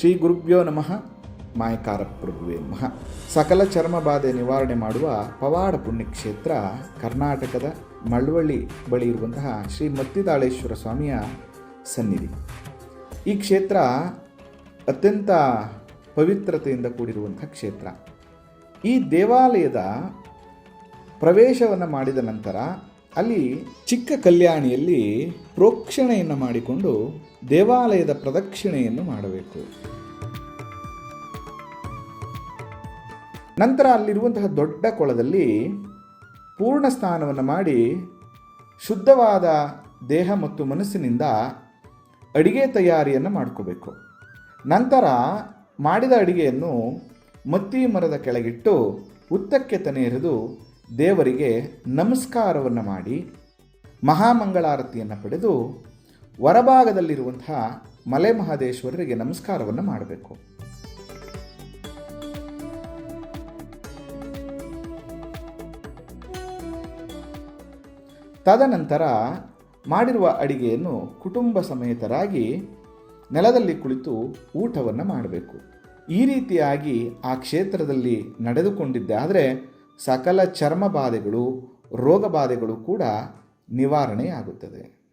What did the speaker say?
ಶ್ರೀ ಗುರುಭ್ಯೋ ನಮಃ. ಮಾಯಕಾರ ಪ್ರಭುವೇ ನಮಃ. ಸಕಲ ಚರ್ಮ ಬಾಧೆ ನಿವಾರಣೆ ಮಾಡುವ ಪವಾಡ ಪುಣ್ಯಕ್ಷೇತ್ರ ಕರ್ನಾಟಕದ ಮಳವಳ್ಳಿ ಬಳಿ ಇರುವಂತಹ ಶ್ರೀ ಮತ್ತಿದಾಳೇಶ್ವರ ಸ್ವಾಮಿಯ ಸನ್ನಿಧಿ. ಈ ಕ್ಷೇತ್ರ ಅತ್ಯಂತ ಪವಿತ್ರತೆಯಿಂದ ಕೂಡಿರುವಂಥ ಕ್ಷೇತ್ರ. ಈ ದೇವಾಲಯದ ಪ್ರವೇಶವನ್ನು ಮಾಡಿದ ನಂತರ ಅಲ್ಲಿ ಚಿಕ್ಕ ಕಲ್ಯಾಣಿಯಲ್ಲಿ ಪ್ರೋಕ್ಷಣೆಯನ್ನು ಮಾಡಿಕೊಂಡು ದೇವಾಲಯದ ಪ್ರದಕ್ಷಿಣೆಯನ್ನು ಮಾಡಬೇಕು. ನಂತರ ಅಲ್ಲಿರುವಂತಹ ದೊಡ್ಡ ಕೊಳದಲ್ಲಿ ಪೂರ್ಣ ಸ್ನಾನವನ್ನು ಮಾಡಿ ಶುದ್ಧವಾದ ದೇಹ ಮತ್ತು ಮನಸ್ಸಿನಿಂದ ಅಡಿಗೆ ತಯಾರಿಯನ್ನು ಮಾಡ್ಕೋಬೇಕು. ನಂತರ ಮಾಡಿದ ಅಡಿಗೆಯನ್ನು ಮತ್ತಿ ಮರದ ಕೆಳಗಿಟ್ಟು ಉತ್ತಕ್ಕೆ ತನೆ ಎರೆದು ದೇವರಿಗೆ ನಮಸ್ಕಾರವನ್ನು ಮಾಡಿ ಮಹಾಮಂಗಳಾರತಿಯನ್ನು ಪಡೆದು ಹೊರಭಾಗದಲ್ಲಿರುವಂತಹ ಮಲೆ ಮಹಾದೇಶ್ವರರಿಗೆ ನಮಸ್ಕಾರವನ್ನು ಮಾಡಬೇಕು. ತದನಂತರ ಮಾಡಿರುವ ಅಡಿಗೆಯನ್ನು ಕುಟುಂಬ ಸಮೇತರಾಗಿ ನೆಲದಲ್ಲಿ ಕುಳಿತು ಊಟವನ್ನು ಮಾಡಬೇಕು. ಈ ರೀತಿಯಾಗಿ ಆ ಕ್ಷೇತ್ರದಲ್ಲಿ ನಡೆದುಕೊಂಡಿದ್ದಾದರೆ ಸಕಲ ಚರ್ಮ ಬಾಧೆಗಳು, ರೋಗ ಬಾಧೆಗಳು ಕೂಡ ನಿವಾರಣೆಯಾಗುತ್ತದೆ.